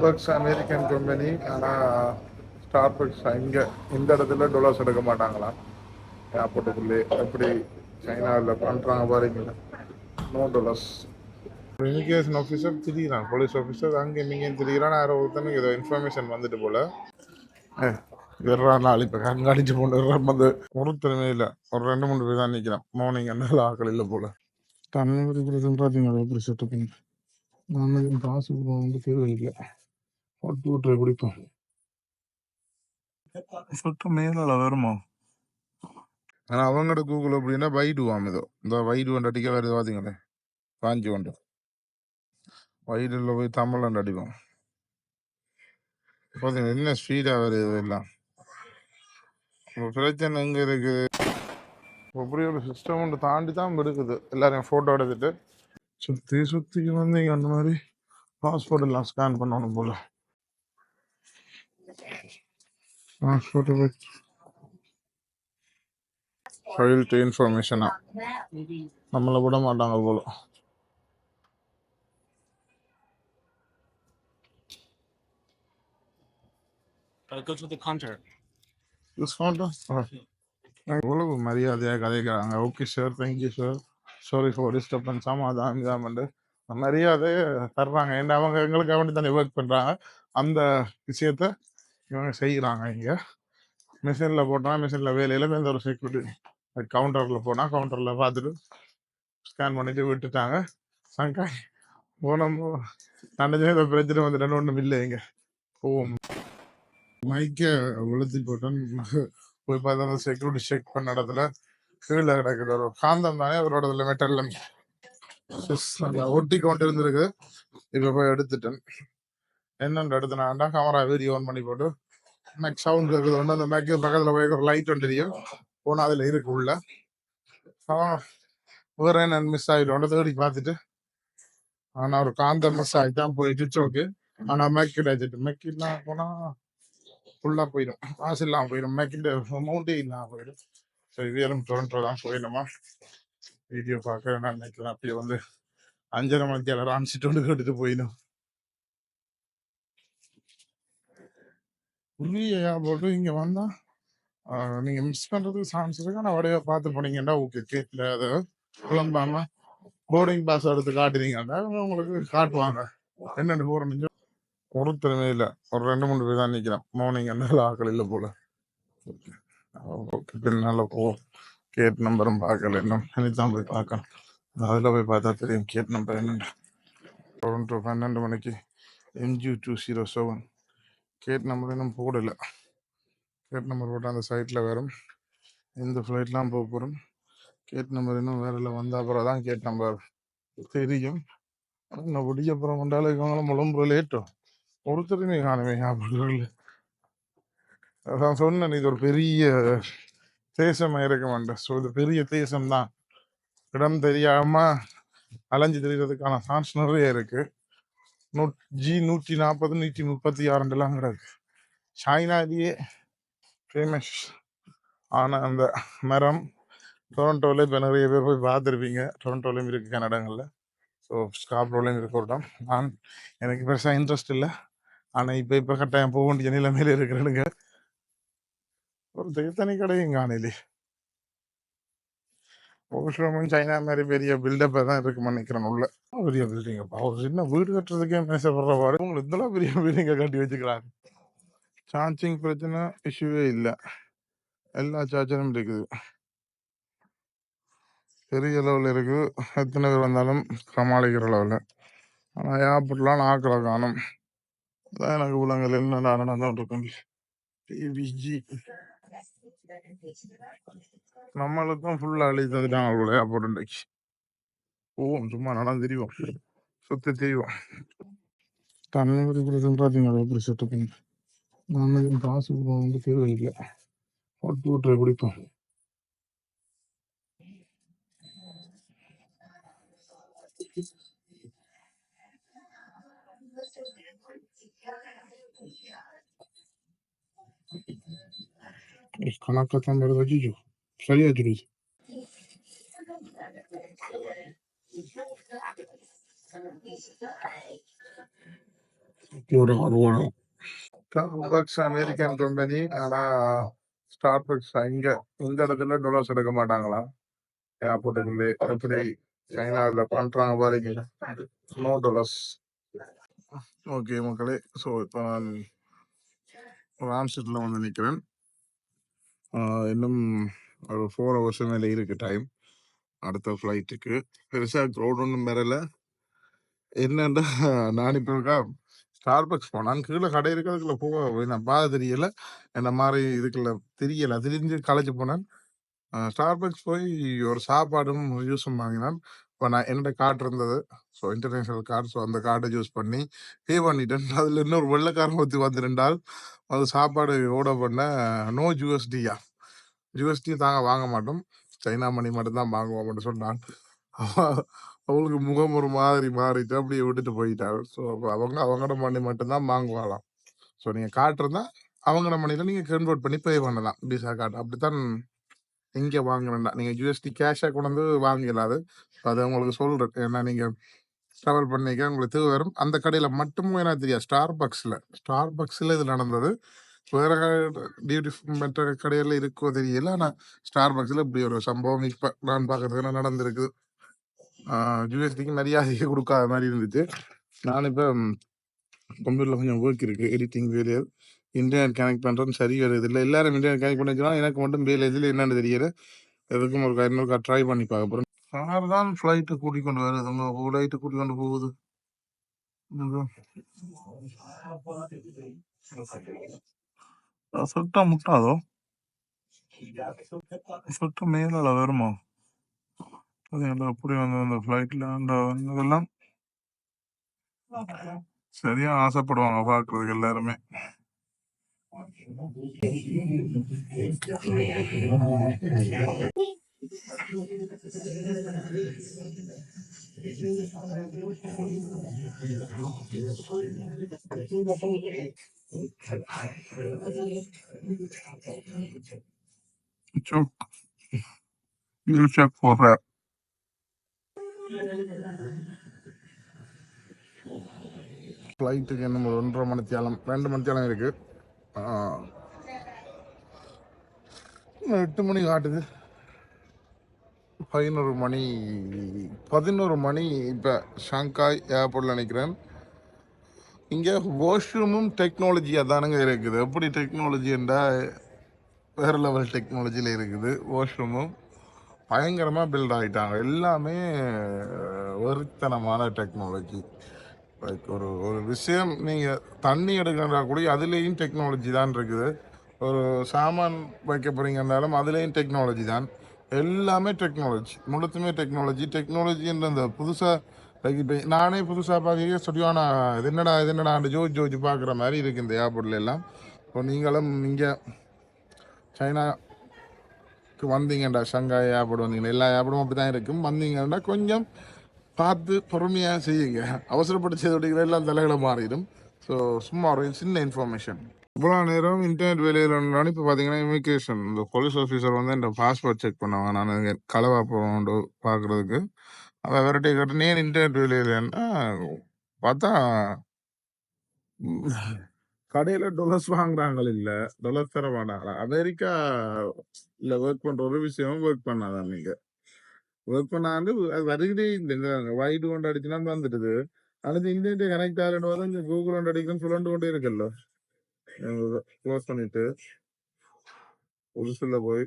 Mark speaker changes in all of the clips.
Speaker 1: Starbucks American company ஆனால் Starbucks இங்கே இந்த இடத்துல டொலர்ஸ் எடுக்க மாட்டாங்களாம் ஏர்போர்ட்டுக்குள்ளே எப்படி சைனாவில் பண்ணுறாங்க பாருங்க நோ டொலர்ஸ் இமிகிரேஷன் ஆஃபீஸர் திரிகிறான் போலீஸ் ஆஃபீஸர் அங்கே இங்கேயும் திரிகிறான் யாரோ ஒருத்தனுக்கு ஏதோ இன்ஃபர்மேஷன் வந்துட்டு போல. வெறா நாள் இப்போ கண்காணிச்சு போட்டு வந்து ஒருத்தருமே இல்லை. ஒரு ரெண்டு மூணு பேர் தான் நிற்கிறான் மார்னிங் என்ன ஆக்கள் இல்லை போல. தண்ணி பார்த்தீங்களா எப்படி செட்டப் பண்ணி? நான் காசு வந்து தேவை இல்லை ஹாட் வாட்டர் குடிப்போம்
Speaker 2: சுத்தம் மேலால வருமா
Speaker 1: ஆனால் அவங்களோட கூகுள் எப்படின்னா வைடுவாம் ஏதோ இந்த வைடு வண்டி அடிக்க வருது பார்த்தீங்களே பாஞ்சு வண்டு வைடில் போய் தமிழ் வண்டு அடிப்போம் பார்த்தீங்க என்ன ஸ்பீடாக வருது எல்லாம் பிரச்சனை எங்கே இருக்குது இப்படி ஒரு சிஸ்டம் ஒன்று தாண்டி தான் எடுக்குது எல்லாரையும் ஃபோட்டோ எடுத்துட்டு சுற்றி சுற்றி வந்தீங்க அந்த மாதிரி பாஸ்போர்ட் எல்லாம் ஸ்கேன் பண்ணணும் போல ஃபைல் டு இன்ஃபர்மேஷனா நம்மளை விட மாட்டாங்க போல.
Speaker 2: Go to the counter.
Speaker 1: Use பண்ணிட்டோம் எவ்வளவு மரியாதையாக கதைக்கிறாங்க. Okay sir thank you sir sorry for disturbance அதான் இதாமண்டு மரியாதை தர்றாங்க. ஏன்னா அவங்க எங்களுக்கு வேண்டி தானே ஒர்க் பண்ணுறாங்க அந்த விஷயத்த இவங்க செய்கிறாங்க இங்கே. மிஷினில் போட்டால் மிஷினில் வேலையில் எந்த ஒரு செக்யூரிட்டி கவுண்டரில் போனால் கவுண்டரில் பார்த்துட்டு ஸ்கேன் பண்ணிட்டு விட்டுட்டாங்க. சங்காய் போனோம் நினைச்சே இந்த பிரச்சனை வந்துட்டு ஒன்றும் இல்லை இங்கே. போவோம். மைக்கை உளுத்தி போட்டேன். போய் பார்த்தா அந்த செக்யூரிட்டி செக் பண்ண இடத்துல கீழே கிடக்குது. ஒரு காந்தம் தானே அவரோட இதில் மெட்டல்ல ஒட்டி கொண்டு இருந்திருக்கு. இப்போ போய் எடுத்துட்டேன். என்னென்று நான் கேமரா வீடியோ ஆன் பண்ணி போட்டு மேக் சவுண்ட் இருக்குது ஒன்று அந்த மேக்கு பக்கத்தில் போய் ஒரு லைட் ஒன்று தெரியும். போனால் அதில் இருக்கு உள்ள. வேறு வேற என்ன மிஸ் ஆகிடும் தேடி பார்த்துட்டு ஆனால் ஒரு காந்த மிஸ் ஆகிட்டான் போயிட்டு சோக்கு ஆனால் மேக் கிடைச்சிட்டு மேக் போனால் ஃபுல்லாக போயிடும். காசு இல்லாமல் போயிடும். மேக்கிட்ட அமௌண்ட்டே இல்லாமல் போயிடும். ஸோ வேறும் டொரண்டோ தான் போயிடுமா? வீடியோ பார்க்க நான் நினைக்கிறேன் அப்படியே வந்து அஞ்சரை மணிக்கு எல்லாரும் அனுப்பிச்சிட்டு வந்து கேட்டுட்டு போயிடும் உண்மையா போட்டு இங்கே வந்தா நீங்க மிஸ் பண்றதுக்கு சான்ஸ் இருக்கு. ஆனால் வடையை பார்த்து போனீங்கன்னா ஓகே கேட்கல. அதை குழம்பாம போர்டிங் பாஸ் எடுத்து காட்டுறீங்கன்னா உங்களுக்கு காட்டுவாங்க. என்னென்ன போறீங்க ஒருத்தருமே இல்லை. ஒரு ரெண்டு மூணு பேர் தான் நிற்கிறான் மார்னிங் என்ன ஆக்கள் இல்லை போல. ஓகே பின்னால போ. கேட் நம்பரும் பார்க்கல. இன்னும் தான் போய் பார்க்கணும். அதில் போய் பார்த்தா தெரியும் கேட் நம்பர் என்னென்ன. டொரண்டோ பன்னெண்டு மணிக்கு MG two zero seven gate number இன்னும் போடலை. கேட் நம்பர் போட்டால் அந்த சைட்டில் வரும். எந்த ஃப்ளைட்லாம் போக போகிறோம் கேட் நம்பர் இன்னும் வேற இல்லை வந்த அப்புறம் தான் கேட் நம்பர் தெரியும். நான் விடிய அப்புறம் கொண்டாலும் இவங்களும் முழம்பு லேட்டும் ஒருத்தருமே காணுமே ஞாபகம் அதான் சொன்னேன் இது ஒரு பெரிய தேசமாக இருக்க மாட்டேன் ஸோ இது பெரிய தேசம் தான். இடம் தெரியாமல் அலைஞ்சு தெரியறதுக்கான சான்ஸ் நிறைய இருக்குது நூ ஜி நூற்றி நாற்பது நூற்றி முப்பத்தி ஆறுலாம் கிடக்கு சைனாலேயே ஃபேமஸ் ஆன அந்த மரம் டொரண்டோவில் இப்போ நிறைய பேர் போய் பார்த்துருப்பீங்க. டொரண்டோலையும் இருக்குது கன்னடங்களில். ஸோ ஸ்காப்ரோலையும் இருக்க இடம். நான் எனக்கு பெருசாக இன்ட்ரெஸ்ட் இல்லை. ஆனால் இப்போ இப்போ கட்டாயம் போக வேண்டிய நிலைமையில இருக்கிறேனுங்க. ஒரு தனி கடையும் காணலே சைனா மாதிரி பெரிய பில்டப்பை தான் இருக்குமா நினைக்கிறேன் உள்ள. பெரிய பில்டிங் ஒரு சின்ன வீடு கட்டுறதுக்கே மேசப்படுற பாரு உங்களுக்கு இதெல்லாம் பெரிய பில்டிங்கை கட்டி வச்சுக்கிறாங்க. சார்ஜிங் பிரச்சனை இஷ்யூவே இல்லை. எல்லா சார்ஜரும் இருக்குது. பெரிய அளவில் இருக்கு. எத்தனை பேர் வந்தாலும் சமாளிக்கிற அளவில் ஆனால் ஏர்போர்ட்லாம் ஆக்களை காணும். அதான் எனக்கு உலகங்கள் என்ன நடந்து இருக்கும் டிவிஜி நம்மளுக்கும் ஃபுல்லா அழி தந்துட்டாங்க அவங்களே ஏர்போர்ட் இன்றைக்கு போவோம் சும்மா நடந்து தெரியும் சுற்றி தெரியும் தண்ணி பிரச்சனை பார்த்தீங்களா எப்படி செட்டு பண்ணி. நான் காசு வந்து தேவை இல்லை ஹாட் வாட்டர் குடிப்போம் Thank you. அஜிஜோ சரியா தெரியுது ஒரு அறுபது ஸ்டார்பக்ஸ் அமெரிக்கன் கம்பெனி ஆனா ஸ்டார்பக்ஸ் இங்க இந்த இடத்துல டொலர்ஸ் எடுக்க மாட்டாங்களா ஏர்போர்ட்டுக்குள்ளே எப்படி சைனாவில் பண்றாங்க பாருங்க நோ டொலர்ஸ் ஓகே மக்களே ஸோ இப்போ நான் ராம்செட்டில் வந்து நிற்கிறேன் இன்னும் ஒரு ஃபோர் ஹவர்ஸ் மேலே இருக்கு டைம் அடுத்த ஃப்ளைட்டுக்கு பெருசாக க்ரௌட் ஒன்றும் வரல. என்னண்டா நான் இப்போ இருக்கா ஸ்டார்பக்ஸ் போனான். கீழே கடை இருக்கிறதுக்குள்ள போக நான் பார்த்து தெரியல. என்ன மாதிரி இதுக்குள்ள தெரியல. திரிஞ்சு காலேஜ் போனேன். ஸ்டார்பக்ஸ் போய் ஒரு சாப்பாடும் யூஸும் வாங்கினான். இப்போ நான் என்னோட கார்டு இருந்தது. ஸோ இன்டர்நேஷ்னல் கார்டு ஸோ அந்த கார்டை யூஸ் பண்ணி பே பண்ணிட்டேன். அதில் இன்னொரு வெள்ளைக்காரன் ஊற்றி வந்து ரெண்டால் அது சாப்பாடு ஓட பண்ண நோ ஜிஎஸ்டியா ஜிஎஸ்டி தாங்க வாங்க மாட்டோம். சைனா மணி மட்டும் தான் அப்படின்னு சொன்னான் அவளுக்கு முகம் ஒரு மாதிரி மாறிட்டு அப்படியே விட்டுட்டு போயிட்டாள். ஸோ அவங்க அவங்களோட மணி மட்டும்தான் வாங்குவாங்களாம் ஸோ நீங்கள் காட்டுறதா அவங்களோட மணியில் நீங்கள் கன்வெர்ட் பண்ணி பே பண்ணலாம். விசா கார்டு அப்படித்தான் இங்க வாங்க வேண்டாம் நீங்கள் ஜிஎஸ்டி கேஷாக கொண்டு வந்து வாங்கிடலாது அது. உங்களுக்கு சொல்கிறேன் ஏன்னா நீங்கள் ட்ராவல் பண்ணிக்க உங்களுக்கு தேவை வரும். அந்த கடையில் மட்டும் எனக்கு தெரியாது ஸ்டார் பக்ஸில் ஸ்டார் பக்ஸில் இது நடந்தது. வேற டியூட்டி மற்ற கடையில் இருக்கோ தெரியல. ஆனால் ஸ்டார் பக்ஸில் இப்படி ஒரு சம்பவம் இப்போ நான் பார்க்கறதுக்கு நடந்திருக்கு. யூஎஸ்டிக்கு மரியாதையை கொடுக்காத மாதிரி இருந்துச்சு. நான் இப்போ கம்ப்யூட்டரில் கொஞ்சம் ஒர்க் இருக்கு. எடிட்டிங் வேலையை இன்டர்நெட் கனெக்ட் பண்ணுறது சரி வருது இல்லை. எல்லாரும் இன்டர்நெட் கனெக்ட் பண்ணி எனக்கு மட்டும் வேலை இதில் என்னென்னு தெரியல. எதுக்கும் ஒரு இன்னொரு ட்ரை பண்ணி பார்க்க போகிறேன் சார் தான் ஃப்ளைட்டு கூட்டிக் கொண்டு வருது உங்கள் ஃப்ளைட்டு கூட்டிக் கொண்டு போகுது.
Speaker 2: சுட்டா முட்டாதோ? சுட்டு மேலால வருமா? அப்படி வந்து அந்த ஃப்ளைட்ல அந்த வந்ததெல்லாம்? சரியா ஆசைப்படுவாங்க பார்க்குறதுக்கு எல்லாருமே. Check. You check for that.
Speaker 1: ஃப்ளைட்டுக்கு இன்னும் ஒரு ஒன்றரை மணித்தியாலம் ரெண்டு மணித்தியாலம் இருக்கு ஆ, எட்டு மணி காட்டுது. பதினோரு மணி பதினோரு மணி இப்போ ஷாங்காய் ஏர்போர்ட்டில் நினைக்கிறேன் இங்கே வாஷ்ரூமும் டெக்னாலஜியாக தானுங்க இருக்குது. எப்படி டெக்னாலஜி என்றால் வேறு லெவல் டெக்னாலஜியில் இருக்குது வாஷ்ரூமும் பயங்கரமாக பில்ட் ஆகிட்டாங்க எல்லாமே வெறித்தனமான டெக்னாலஜி லைக் ஒரு ஒரு விஷயம் நீங்கள் தண்ணி எடுக்கிறா கூட அதுலேயும் டெக்னாலஜி தான் இருக்குது. ஒரு சாமான் வைக்க போகிறீங்கன்னாலும் அதுலேயும் டெக்னாலஜி தான். எல்லாமே டெக்னாலஜி முழுத்துமே டெக்னாலஜி டெக்னாலஜின்ற அந்த புதுசாக லைக் இப்போ நானே புதுசாக பார்க்க சரியான இது என்னடா இது என்னடா ஜோஜ் ஜோஜ் பார்க்குற மாதிரி இருக்குது இந்த ஏர்போர்ட்ல எல்லாம். இப்போ நீங்களும் இங்கே சைனாக்கு வந்தீங்கடா ஷங்காய் ஏர்போர்ட் வந்தீங்கன்னா எல்லா ஏர்போர்டும் அப்படி தான் இருக்கும். வந்தீங்கன்னா கொஞ்சம் பார்த்து பொறுமையாக செய்யுங்க. அவசரப்பட்டு செய்து எல்லாம் தலைகளை மாறிடும். ஸோ சும்மா ஒரு சின்ன இன்ஃபர்மேஷன் இவ்வளோ நேரம் இன்டர்நெட் வேலையில் இருந்தாலும் இப்போ பார்த்தீங்கன்னா இமிக்ரேஷன் இந்த போலீஸ் ஆஃபீஸர் வந்து என் பாஸ்போர்ட் செக் பண்ணுவாங்க. நான் இங்கே களவா போகணும் பார்க்குறதுக்கு. அவள் வெரைட்டி கேட்டு ஏன் இன்டர்நெட் வெளியிலன்னா பார்த்தா கடையில் டொலர்ஸ் வாங்குறாங்க இல்லை டொலர்ஸ் தர மாட்டாங்களா? அமெரிக்கா இல்லை ஒர்க் பண்ணுற ஒரு விஷயம் ஒர்க் பண்ணாதான் நீங்கள் ஒர்க் பண்ணாண்டு அது வருகிறே இல்லைங்க வைடு கொண்டு அடிச்சுனா வந்துடுது. அடுத்து இன்டர்நெட் கனெக்ட் ஆகணும் போது கூகுள் கொண்டு அடிக்கணும்னு சொல்லிட்டு கொண்டே இருக்குல்ல க்ளோஸ் பண்ணிட்டு புதுசுல போய்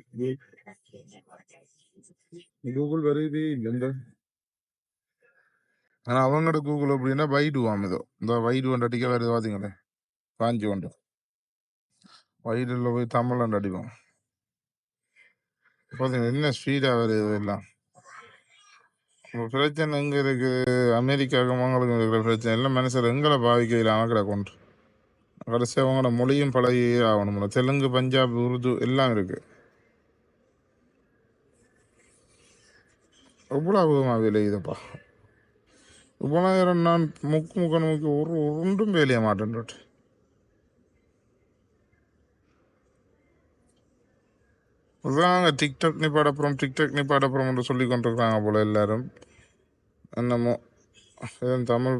Speaker 1: கூகுள் வருது இல்லைங்க ஆனால் அவங்களோட கூகுள் அப்படின்னா வைடு வாங்குதோ இந்த வைடு கொண்டு அடிக்க வருது பாத்தீங்களே? காஞ்சி கொண்டு. வைடுல போய் தமிழ் அடிப்போம். பார்த்தீங்களா என்ன ஸ்பீடாக வருது எல்லாம் பிரச்சனை எங்க இருக்கு? அமெரிக்காவுக்கும் அவங்களுக்கும் இருக்கிற பிரச்சனை. எல்லாம் மனுஷர் எங்களை பாவிக்கையில் அவங்களை கொண்டு கடைசி அவங்களோட மொழியும் பழகி ஆகணும். தெலுங்கு பஞ்சாப் உருது எல்லாம் இருக்கு. எவ்வளவு விளையுதுப்பா. இவ்வளோ நேரம் நான் முக்கு முக்க முக்கி ஒரு உருண்டும் வேலைய மாட்டேன் அதாங்க டிக்டாக் நிப்பாட அப்புறம் டிக்டாக் நிப்பாட அப்புறம் என்று சொல்லி கொண்டிருக்கிறாங்க போல எல்லாரும். என்னமோ ஏன் தமிழ்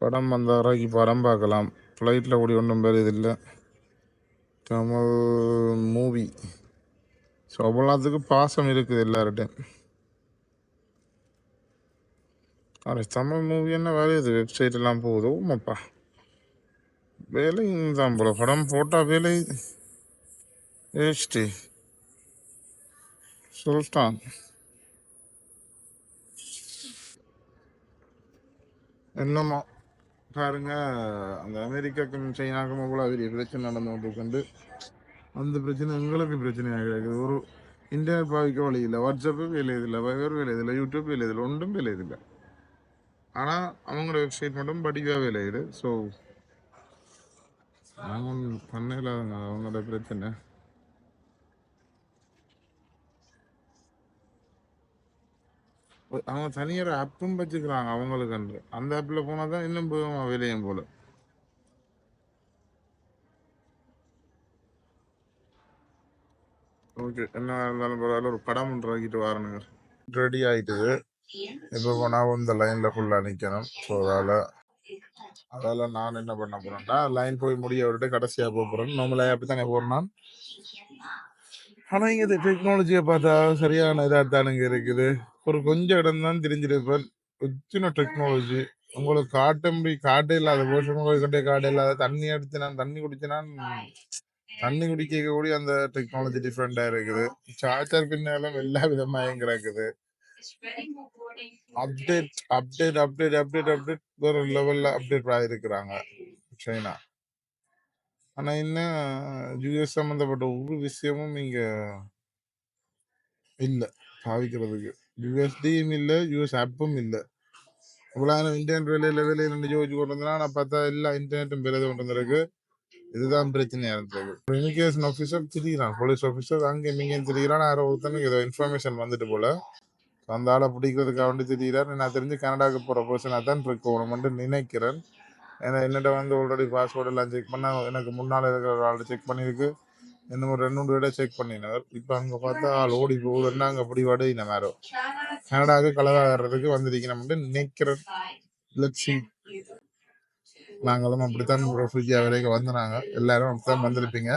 Speaker 1: படம் வந்த வரைக்கும் படம் பார்க்கலாம். ஃப்ளைட்டில் கூடி ஒன்றும் பெரிய இல்லை தமிழ் மூவி ஸோ அவ்வளோத்துக்கு பாசம் இருக்குது எல்லார்ட்டையும் ஆனால் தமிழ் மூவி என்ன வருது வெப்சைட் எல்லாம் போகுது. உமாப்பா வேலை தான் போல. படம் போட்டால் வேலை ஏஷ்டி சுல்தான் என்னமோ. பாருங்க அந்த அமெரிக்காக்கும் சைனாக்கும் அவ்வளோ பெரிய பிரச்சனை நடந்து கொண்டிருக்குண்டு. அந்த பிரச்சனை எங்களுக்கு பிரச்சனையாக இருக்குது. ஒரு இன்டர்நெட் பாவிக்க வழி இல்லை. வாட்ஸ்அப்பு வேலை இதில்லை வைவர் வேலை இதில்லை யூடியூப் வேலை இதில்லை ஒன்றும் வேலை இதில்லை ஆனால் அவங்களோட வெப்சைட் மட்டும் படிக்கவே வேலை இது ஸோ நாங்கள் ஒன்றும் பண்ண இல்லாதங்க அவங்களோட பிரச்சனை. அவங்க தனியார் ஆப்பும் வச்சுக்கிறாங்க அவங்களுக்கு அன்று அந்த ஆப்பில் போனால் தான் இன்னும் விலையும் போல? ஓகே என்ன இருந்தாலும் பரவாயில்ல ஒரு படம் ஒன்று ஆக்கிட்டு வரணுங்க ரெடி ஆயிட்டுது இப்போ போனால் இந்த லைனில் ஃபுல்லாக நிற்கணும் ஸோ அதால் அதால் நான் என்ன பண்ண போகிறேன்டா லைன் போய் முடிய விட்டு கடைசியாக போக போகிறேன் நம்மளே அப்படி தானே போகிறேன் ஆனால் இங்கே டெக்னாலஜியை பார்த்தா சரியான இதாக தானுங்க இருக்குது. ஒரு கொஞ்சம் இடம் தான் தெரிஞ்சிருப்பேன். உச்சின டெக்னாலஜி உங்களுக்கு காட்டம்பி காட்டே இல்லாத போஷன் கட்டே காட்ட இல்லாத தண்ணி எடுத்து நான் தண்ணி குடிச்சேன்னா தண்ணி குடிக்க கூடிய அந்த டெக்னாலஜி டிஃப்ரெண்டாக இருக்குது. சார்ஜர் பின்னாலும் எல்லா விதமாக கிடக்குது. Update update update update update ஒரு லெவலில் அப்டேட் ஆகிருக்கிறாங்க சைனா ஆனா என்ன யூஎஸ் சம்பந்தப்பட்ட ஒரு விஷயமும் இங்க இல்லை. பாவிக்கிறதுக்கு. யூஎஸ்டியும் இல்லை யூஎஸ் ஆப்பும் இல்லை. இவ்வளவு இன்டர்நெட் வேலையில் வேலையில ஜோதிச்சு கொண்டு வந்தா நான் பார்த்தா எல்லா இன்டர்நெட்டும் பெரிய கொண்டு வந்திருக்கு. இதுதான் பிரச்சனையா இருந்தது. இமிகிரேஷன் ஆஃபீஸர் திரிகிறான் போலீஸ் ஆஃபீஸர் அங்கே இங்கேயும் திரிகிறான் யாரோ ஒருத்தனுக்கு ஏதோ இன்ஃபர்மேஷன் வந்துட்டு போல. அந்த ஆளை பிடிக்கிறதுக்காக வேண்டி திரிகிறார் நான் தெரிஞ்சு கனடாவுக்கு போகிற பர்சனாக தான் இருக்கணும்னு நினைக்கிறேன். ஏன்னா என்னிட்ட வந்து ஆல்ரெடி பாஸ்வேர்டு எல்லாம் செக் பண்ண எனக்கு முன்னால் இருக்கிற ஒரு ஆள் செக் பண்ணியிருக்கு. இந்த மாதிரி ரெண்டு மூணு வீடாக செக் பண்ணினார் இப்போ அங்கே பார்த்தா ஆள் ஓடி போகுதுன்னா அங்கே அப்படி வடு இந்த மாதிரி. கனடாவுக்கு கலவாகிறதுக்கு வந்திருக்கணும்னு நினைக்கிறேன். லட்சி நாங்களும் அப்படித்தான் ஒரு ஃப்ரிட்ஜா வரைக்கும் வந்தாங்க எல்லாரும் அப்படித்தான் வந்திருப்பீங்க.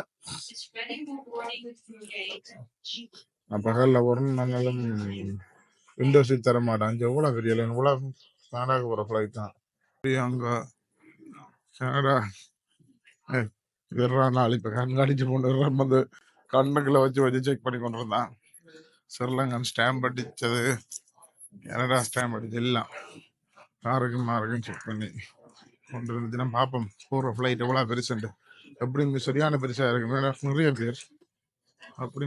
Speaker 1: நான் பகல்ல வரும் நாங்களும் விண்டோ சீட் தர மாட்டான் அங்கே பெரிய லைன் இவ்வளோ கனடாக்கு போகிற ஃப்ளைட் தான். அங்கே கனடா விடுறா நாள்? இப்போ கண்காணிச்சு கொண்டு வர்றான் வந்து கண்ணுக்குள்ள வச்சு வச்சு செக் பண்ணி கொண்டு வந்தான். ஸ்ரீலங்கன் ஸ்டாம்ப் அடிச்சது. கனடா ஸ்டாம்ப் அடிச்சது? எல்லாம் காருக்கும் மாருக்கும் செக் பண்ணி கொண்டு வந்துச்சுன்னா பார்ப்போம் போகிற ஃப்ளைட் எவ்வளோ பெருசுண்டு எப்படி சரியான பெருசாக இருக்கு? நிறைய பேர். அப்படி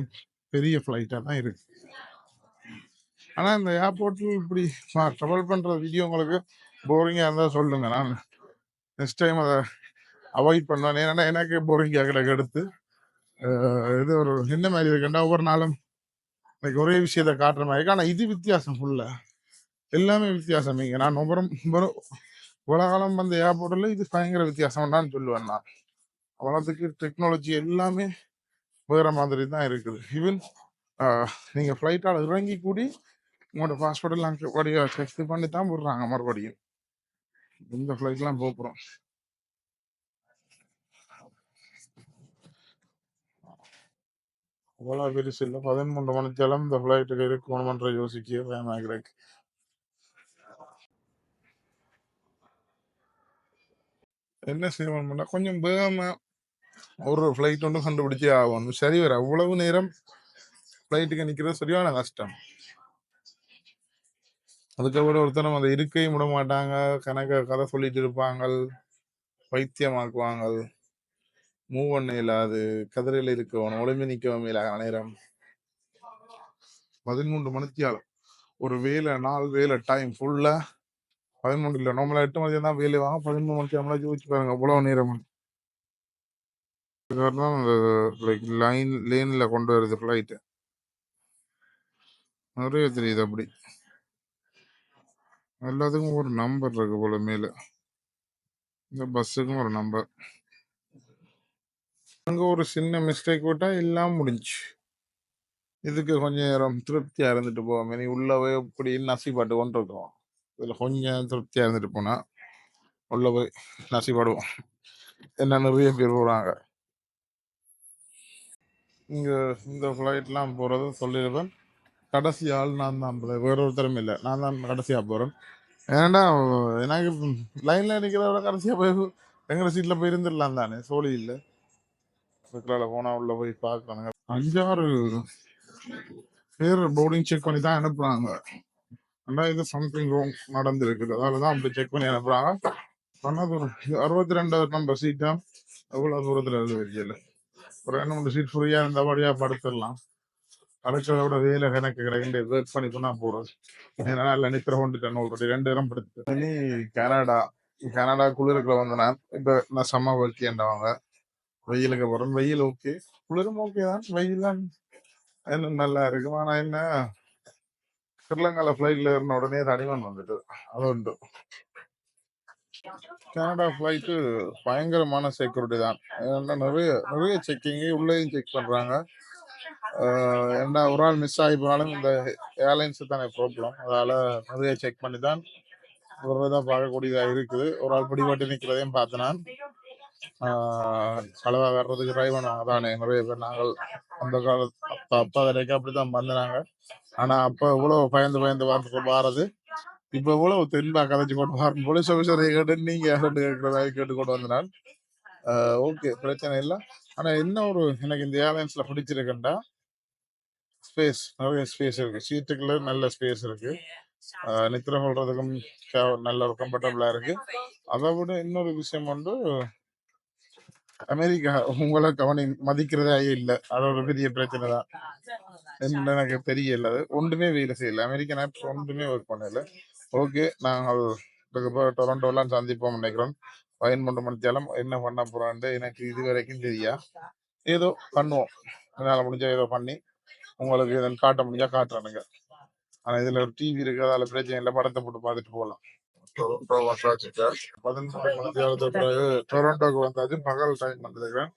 Speaker 1: பெரிய ஃப்ளைட்டாக தான் இருக்கு. ஆனால் இந்த ஏர்போர்ட்டில் இப்படி ட்ராவல் பண்ணுற வீடியோ உங்களுக்கு போரிங்காக இருந்தால் சொல்லுங்க. நான் நெக்ஸ்ட் டைம் அதை அவாய்ட் பண்ணுவேன் ஏன்னா எனக்கு போரிங் கிடக்கு எடுத்து. இது ஒரு என்ன மாதிரி இருக்குண்டா ஒவ்வொரு நாளும் எனக்கு ஒரே விஷயத்த காட்டுற மாதிரி இருக்கு. ஆனால் இது வித்தியாசம் ஃபுல்லாக எல்லாமே வித்தியாசம். இங்கே நான் ஒவ்வொரு ஒவ்வொரு உலகாலம் வந்த ஏர்போர்ட்டில் இது பயங்கர வித்தியாசம். தான் சொல்லுவேன் நான். அவ்வளோத்துக்கு டெக்னாலஜி எல்லாமே வேறு மாதிரி தான் இருக்குது. ஈவன் நீங்கள் ஃப்ளைட்டால் இறங்கி கூடி உங்களோட பாஸ்போர்ட் எல்லாம் வடிவா செக் பண்ணி தான் விடுறாங்க மறுபடியும். இந்த ஃப்ளைட்லாம் போகிறோம் அவ்வளோ பெருசு இல்லை. பதிமூன்று மணித்தேலம் இந்த ஃப்ளைட்டுக்கு இருக்கணுமன்ற யோசிக்க வேணாகிறேன் என்ன செய்யணும்னா கொஞ்சம் வேகமாக ஒரு ஃப்ளைட் ஒன்று கண்டுபிடிச்சே ஆகணும். சரி வர அவ்வளவு நேரம் ஃப்ளைட்டுக்கு நிற்கிறது சரியான கஷ்டம். அதுக்கப்புறம் ஒருத்தரும் அந்த இருக்கையும் விட மாட்டாங்க கணக்க கதை சொல்லிட்டு இருப்பாங்க வைத்தியமாக்குவாங்க மூவ் பண்ண இல்லாது கதிரையில் இருக்கவன் ஒளிமை நிற்கவும் இல்லாத நேரம் பதிமூன்று மணித்தியாலம். ஒரு வேலை நாள் வேலை டைம் ஃபுல்லா பதிமூன்று இல்லை நம்மள எட்டு மணிக்கு தான் வேலை வாங்க. பதிமூணு மணிக்கு நம்மளா யோசிச்சு பாருங்க அவ்வளோ நேரம் லைக் லைன் லேன்ல கொண்டு வருது ஃப்ளைட்டு நிறைய தெரியுது அப்படி. எல்லாத்துக்கும் ஒரு நம்பர் இருக்கு போல மேல. இந்த பஸ்ஸுக்கும் ஒரு நம்பர் அங்க ஒரு சின்ன மிஸ்டேக் விட்டா எல்லாம் முடிஞ்சு. இதுக்கு கொஞ்சம் நேரம் திருப்தியா இருந்துட்டு போவோம் இனி உள்ளவே இப்படி நசி பாட்டு கொண்டு இருக்கோம் இதுல கொஞ்சம் திருப்தியா இருந்துட்டு போனா உள்ள போய் நசிப்படுவோம். என்ன நிறைய பேர் போகிறாங்க இங்கே இந்த ஃப்ளைட்லாம் போகிறது சொல்லியிருப்பேன் கடைசி ஆள் நான் தான் வேற ஒருத்தரும் இல்லை. நான் தான் கடைசியாக போகிறேன் ஏன்னா எனக்கு லைனில் நிற்கிறவரை கடைசியாக போய் எங்கள் சீட்டில் போய் இருந்துடலாம் தானே? சோழி இல்லை. சிக்கலால் போனால் உள்ளே போய் பார்க்கறானுங்க அஞ்சாறு பேர் போர்டிங் செக் பண்ணி தான் அனுப்புகிறாங்க ஆனால் இது சம்திங் ரோங் நடந்திருக்குது. அதால தான் அப்படி செக் பண்ணி அனுப்புகிறாங்க சொன்னது ஒரு அறுபத்தி ரெண்டாவது நம்பர் சீட்டாக எவ்வளோ தூரத்தில் இருந்து தெரியல ஒரு ரெண்டு மூணு சீட் ஃப்ரீயாக இருந்தபடியாக படுத்துடலாம். அடுக்கிறத வேலை எனக்கு ரெண்டு வெயிட் பண்ணி தான் போகிறது ஏன்னா நித்திர கொண்டுட்டேன் ஒரு ரெண்டு இடம் படுத்து. கனடா கனடா குளிருக்குள்ள வந்து நான் இப்ப நான் சம்ம வைக்கேண்டவங்க வெயிலுக்கு போறேன் வெயில் ஓகே குளிரும் ஓகே தான். வெயில் தான். என்ன நல்லா இருக்கும். ஆனா என்ன? ஸ்ரீலங்கால ஃப்ளைட்ல இருந்த உடனே தடிமன் வந்துட்டு. அது உண்டு. கனடா ஃப்ளைட்டு பயங்கரமான செக்யூரிட்டி தான். ஏன்னா நிறைய நிறைய செக்கிங் உள்ளேயும் செக் பண்றாங்க. ஏன்னா ஒரு ஆள் மிஸ் ஆகி போனாலும் இந்த ஏர்லைன்ஸ் தானே ப்ராப்ளம் அதால நிறைய செக் பண்ணி தான் ஒரு தான் பார்க்கக்கூடியதா இருக்குது. ஒரு ஆள் பிடிபட்டு நிற்கிறதையும் பார்த்து நான் செலவா வர்றதுக்கு ட்ரை பண்ணுவாங்க தானே நிறைய பேர். நாங்கள் அந்த கால அப்பா அப்பா வரைக்கும் அப்படித்தான் பண்ணினாங்க ஆனா அப்ப இவ்வளவு பயந்து பயந்து பார்த்துட்டு வாரது? இப்ப இவ்வளவு தென்பா கதைச்சு கொண்டு வரணும்? போலீஸ் ஆஃபீஸரை கேட்டு நீங்க யார்கிட்ட கேட்கிற மாதிரி கேட்டு கொண்டு வந்தனால் ஓகே பிரச்சனை இல்லை. ஆனா என்ன ஒரு எனக்கு இந்த ஏர்லைன்ஸ்ல பிடிச்சிருக்குண்டா? ஸ்பேஸ் நிறைய ஸ்பேஸ் இருக்கு. சீட்டுக்குள்ள நல்ல ஸ்பேஸ் இருக்கு. நித்திர சொல்றதுக்கும் நல்ல ஒரு கம்ஃபர்டபுளா இருக்கு. அதை விட இன்னொரு விஷயம் வந்து அமெரிக்கா உங்களை கவனி மதிக்கிறதே இல்லை. அது ஒரு பெரிய பிரச்சனை தான். என்ன எனக்கு தெரியல. அது ஒன்றுமே வேலை செய்யல. அமெரிக்கன் ஆப்ஸ் ஒன்றுமே ஒர்க் பண்ணல. ஓகே நாங்கள் இதுக்கப்புறம் டொரண்டோலாம் சந்திப்போம் நினைக்கிறோம். பயன் பண்ண மணிச்சாலும் என்ன பண்ண போறான்ட்டு எனக்கு இது வரைக்கும் தெரியா. ஏதோ பண்ணுவோம். என்னால் முடிஞ்சா ஏதோ பண்ணி உங்களுக்கு இதன் காட்ட முடிஞ்சா காட்டுறானுங்க. ஆனா இதுல ஒரு டிவி இருக்கு அதால பிரச்சனை இல்லை படத்தை போட்டு பார்த்துட்டு போகலாம் டொரண்டோ வந்தாச்சு பதினெட்டு மணி நேரத்துக்கு பிறகு டொரண்டோக்கு வந்தாச்சு பகல் டைம் வந்திருக்கிறேன்